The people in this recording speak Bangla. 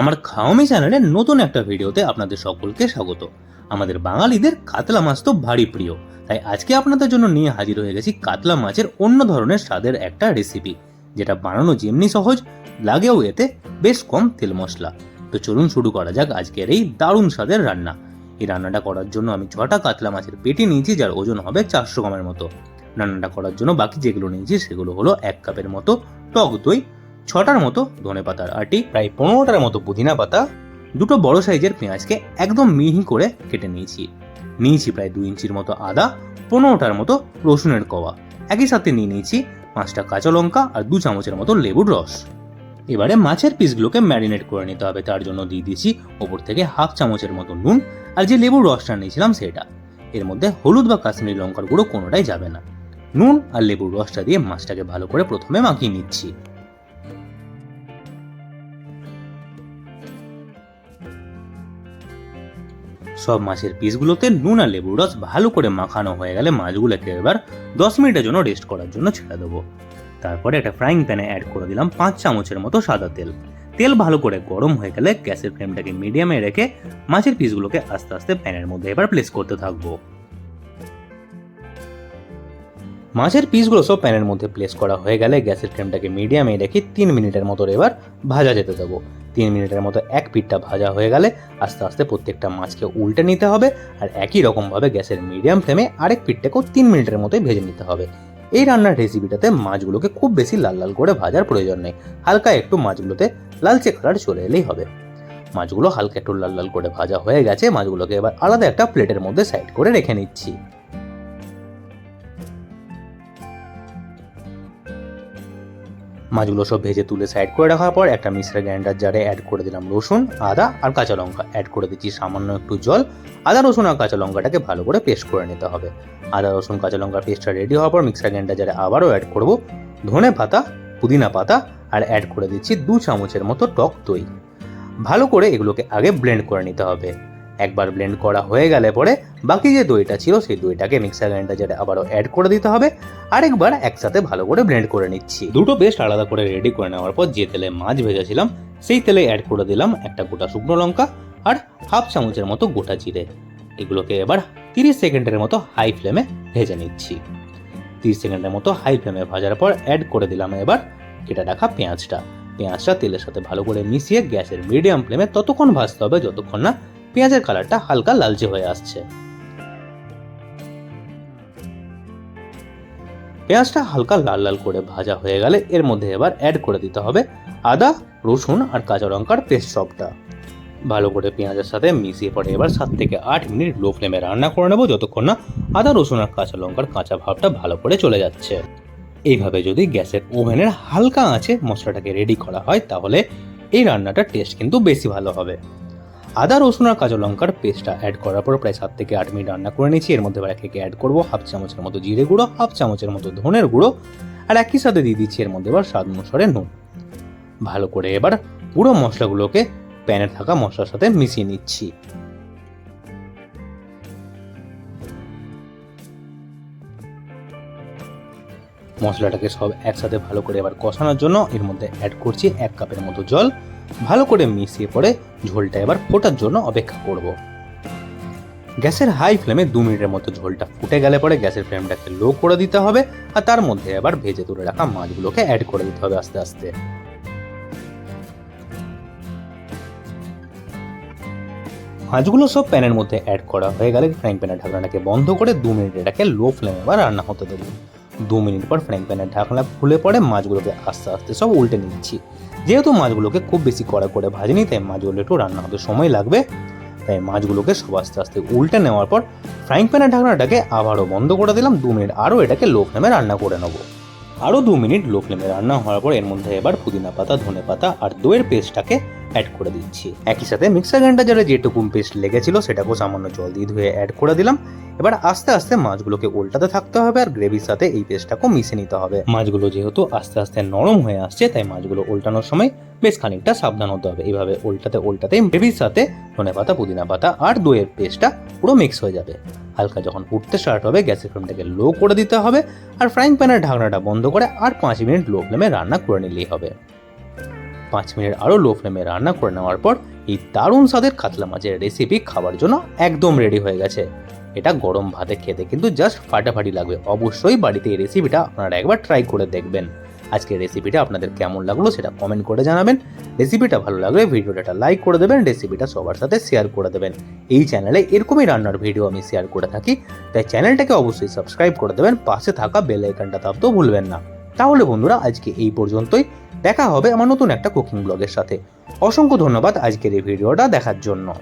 আমার খাওয়ামি চ্যানেলের নতুন একটা ভিডিওতে আপনাদের সকলকে স্বাগত। আমাদের বাঙালিদের কাতলা মাছ তো ভারী প্রিয়। তাই আজকে আপনাদের জন্য নিয়ে হাজির হয়ে গেছি কাতলা মাছের অন্য ধরনের স্বাদের একটা রেসিপি যেটা বানানো যেমনি সহজ, লাগেও এতে বেশ কম তেল মশলা। তো চলুন শুরু করা যাক আজকের এই দারুণ স্বাদের রান্না। এই রান্নাটা করার জন্য আমি ছটা কাতলা মাছের পেটি নিয়েছি, যার ওজন হবে চারশো গ্রামের মতো। রান্নাটা করার জন্য বাকি যেগুলো নিয়েছি, সেগুলো হলো এক কাপের মতো টক দই ছটার মতো ধনে পাতার আটি, প্রায় পনেরোটার মতো পুদিনা পাতা, দুটো বড় সাইজের পেঁয়াজকে একদম মিহি করে কেটে নিয়েছি। নিয়েছি প্রায় দু ইঞ্চির মতো আদা, পনেরোটার মতো রসুনের কওয়া একই সাথে নিয়ে নিয়েছি পাঁচটা কাঁচা লঙ্কা আর দু চামচের মতো লেবুর রস। এবারে মাছের পিসগুলোকে ম্যারিনেট করে নিতে হবে, তার জন্য দিয়ে দিয়েছি ওপর থেকে হাফ চামচের মতো নুন আর যে লেবুর রসটা নিয়েছিলাম সেটা। এর মধ্যে হলুদ বা কাশ্মীরি লঙ্কার গুঁড়ো কোনোটাই যাবে না। নুন আর লেবুর রসটা দিয়ে মাছটাকে ভালো করে প্রথমে মাখিয়ে নিচ্ছি। সব মাছের পিসগুলোতে নুন আর লেবুর রস ভালো করে মাখানো হয়ে গেলে মাছগুলোকে এবার দশ মিনিটের জন্য রেস্ট করার জন্য ছেড়ে দেবো। তারপরে একটা ফ্রাইং প্যানে অ্যাড করে দিলাম পাঁচ চামচের মতো সাদা তেল। তেল ভালো করে গরম হয়ে গেলে গ্যাসের ফ্লেমটাকে মিডিয়ামে রেখে মাছের পিসগুলোকে আস্তে আস্তে প্যানের মধ্যে এবার প্লেস করতে থাকব। মাছের পিসগুলো সব প্যানের মধ্যে প্লেস করা হয়ে গেলে গ্যাসের ফ্লেমটাকে মিডিয়ামে রেখে তিন মিনিটের মতো এবার ভাজা যেতে দেবো। তিন মিনিটের মতো এক পিঠটা ভাজা হয়ে গেলে আস্তে আস্তে প্রত্যেকটা মাছকে উল্টে নিতে হবে আর একই রকমভাবে গ্যাসের মিডিয়াম ফ্লেমে আরেক পিঠটাকেও তিন মিনিটের মতোই ভেজে নিতে হবে। এই রান্নার রেসিপিটাতে মাছগুলোকে খুব বেশি লাল লাল করে ভাজার প্রয়োজন নেই। হালকা একটু মাছগুলোতে লালচে কালার চলে এলেই হবে। মাছগুলো হালকা একটু লাল লাল করে ভাজা হয়ে গেছে, মাছগুলোকে এবার আলাদা একটা প্লেটের মধ্যে সাইড করে রেখে নিচ্ছি। মাছগুলো সব ভেজে তুলে সাইড করে রাখার পর একটা মিক্সার গ্রাইন্ডার জারে অ্যাড করে দিলাম রসুন, আদা আর কাঁচা লঙ্কা। অ্যাড করে দিচ্ছি সামান্য একটু জল। আদা, রসুন আর কাঁচা লঙ্কাটাকে ভালো করে পেস্ট করে নিতে হবে। আদা, রসুন, কাঁচা লঙ্কার পেস্টটা রেডি হওয়ার পর মিক্সার গ্রাইন্ডার জারে আবারও অ্যাড করব ধনে পাতা, পুদিনা পাতা আর অ্যাড করে দিচ্ছি দু চামচের মতো টক দই। ভালো করে এগুলোকে আগে ব্লেন্ড করে নিতে হবে। একবার ব্লেন্ড করা হয়ে গেলে পরে বাকি যে দইটা ছিল, সেই দইটাকে মিক্সার গ্রাইন্ডার আবারও অ্যাড করে দিতে হবে। আরেকবার একসাথে ভালো করে ব্লেন্ড করে নিচ্ছি। দুটো পেস্ট আলাদা করে রেডি করে নেওয়ার পর যে তেলে মাছ ভেজেছিলাম, সেই তেলে অ্যাড করে দিলাম একটা গোটা শুকনো লঙ্কা আর হাফ চামচের মতো গোটা জিরে। এগুলোকে এবার তিরিশ সেকেন্ডের মতো হাই ফ্লেমে ভেজে নিচ্ছি। তিরিশ সেকেন্ডের মতো হাই ফ্লেমে ভাজার পর অ্যাড করে দিলাম এবার কেটে রাখা পেঁয়াজটা। পেঁয়াজটা তেলের সাথে ভালো করে মিশিয়ে গ্যাসের মিডিয়াম ফ্লেমে ততক্ষণ ভাজতে হবে, যতক্ষণ না পেঁয়াজের কালারটা হালকা লালচে হয়ে আসছে। পেঁয়াজটা হালকা লাল লাল করে ভাজা হয়ে গেলে এর মধ্যে এবার অ্যাড করে দিতে হবে আদা, রসুন আর কাঁচা লঙ্কার পেস্ট সবটা। ভালো করে পেঁয়াজের সাথে মিশিয়ে পরে এবার সাত থেকে আট মিনিট লো ফ্লেমে রান্না করে নেব যতক্ষণ না আদা, রসুন আর কাঁচা লঙ্কার কাঁচা ভাবটা ভালো করে চলে যাচ্ছে। এইভাবে যদি গ্যাসের ওভেনের হালকা আঁচে মশলাটাকে রেডি করা হয় তাহলে এই রান্নাটার টেস্ট কিন্তু বেশি ভালো হবে। আদা, রসুন আর কাঁচা লঙ্কার পেস্টটা অ্যাড করার পর প্রায় সাত থেকে আট মিনিট রান্না করে নিয়েছি। এর মধ্যে এবার একে অ্যাড করব হাফ চামচের মতো জিরে গুঁড়ো হাফ চামচের মতো ধনের গুঁড়ো আর একই সাথে দিয়ে দিচ্ছি এর মধ্যে এবার স্বাদ অনুসারে নুন। ভালো করে এবার পুরো মশলাগুলোকে প্যানে থাকা মশলার সাথে মিশিয়ে নিচ্ছি। মশলাটাকে সব একসাথে ভালো করে এবার কষানোর জন্য এর মধ্যে অ্যাড করছি এক কাপের মতো জল। ভালো করে মিশিয়ে পরে ঝোলটা এবার ফোটার জন্য অপেক্ষা করব। গ্যাসের হাই ফ্লেমে দু মিনিটের মতো ঝোলটা ফুটে গেলে পরে গ্যাসের ফ্লেমটাকে লো করে দিতে হবে আর তার মধ্যে এবার ভেজে তুলে রাখা মাছগুলোকে অ্যাড করে দিতে হবে আস্তে আস্তে। মাছগুলো সব প্যানের মধ্যে অ্যাড করা হয়ে গেলে ফ্রাইং প্যানের ঢাকনাটাকে বন্ধ করে দু মিনিট এটাকে লো ফ্লেমে এবার রান্না হতে দেবো। দু মিনিট পর ফ্রাইং প্যানের ঢাকনা খুলে পরে মাছগুলোকে আস্তে আস্তে সব উল্টে নিচ্ছি। যেহেতু মাছগুলোকে খুব বেশি কড়া করে ভাজিনি, তাই মাছগুলো একটু রান্না হতে সময় লাগবে। তাই মাছগুলোকে সব আস্তে আস্তে উল্টে নেওয়ার পর ফ্রাইং প্যানের ঢাকনাটাকে আবারও বন্ধ করে দিলাম। দু মিনিট আরও এটাকে লো ফ্লেমে রান্না করে নেব। আরও দু মিনিট লো ফ্লেমে রান্না হওয়ার পর এর মধ্যে এবার পুদিনা পাতা, ধনে পাতা আর দইয়ের পেস্টটাকে অ্যাড করে দিচ্ছি। একই সাথে মিক্সার গ্রাইন্ডার যেটুকু পেস্ট লেগেছিল সেটাকেও সামান্য জল দিয়ে ধুয়ে অ্যাড করে দিলাম। এবার আস্তে আস্তে মাছগুলোকে উল্টাতে থাকতে হবে আর গ্রেভির সাথে এই পেস্টটাকেও মিশে নিতে হবে। মাছগুলো যেহেতু আস্তে আস্তে নরম হয়ে আসছে, তাই মাছগুলো উল্টানোর সময় বেশ খানিকটা সাবধান হতে হবে। এইভাবে উল্টাতে উল্টাতে গ্রেভির সাথে ধনে পাতা, পুদিনা পাতা আর দইয়ের পেস্টটা পুরো মিক্স হয়ে যাবে। হালকা যখন উঠতে স্টার্ট হবে, গ্যাসের ফ্লেমটাকে লো করে দিতে হবে আর ফ্রাইং প্যানের ঢাকনাটা বন্ধ করে আর পাঁচ মিনিট লো ফ্লেমে রান্না করে নিলেই হবে। পাঁচ মিনিট আরও লো ফ্লেমে রান্না করে নেওয়ার পর এই দারুণ স্বাদের কাতলা মাছের রেসিপি খাবার জন্য একদম রেডি হয়ে গেছে। এটা গরম ভাতে খেতে কিন্তু জাস্ট ফাটাফাটি লাগবে। অবশ্যই বাড়িতে এই রেসিপিটা আপনারা একবার ট্রাই করে দেখবেন। আজকের রেসিপিটা আপনাদের কেমন লাগল সেটা কমেন্ট করে জানাবেন। রেসিপিটা ভালো লাগলে ভিডিওটা একটা লাইক করে দেবেন রেসিপিটা সবার সাথে শেয়ার করে দেবেন। এই চ্যানেলে এরকমই রান্নার ভিডিও আমি শেয়ার করে থাকি। তাই চ্যানেলটাকে অবশ্যই সাবস্ক্রাইব করে দেবেন। পাশে থাকা বেল আইকনটা তাপতেও ভুলবেন না। তাহলে বন্ধুরা, আজকে এই পর্যন্তই। দেখা হবে আমার নতুন একটা কুকিং ব্লগের সাথে। অসংখ্য ধন্যবাদ আজকের এই ভিডিওটা দেখার জন্য।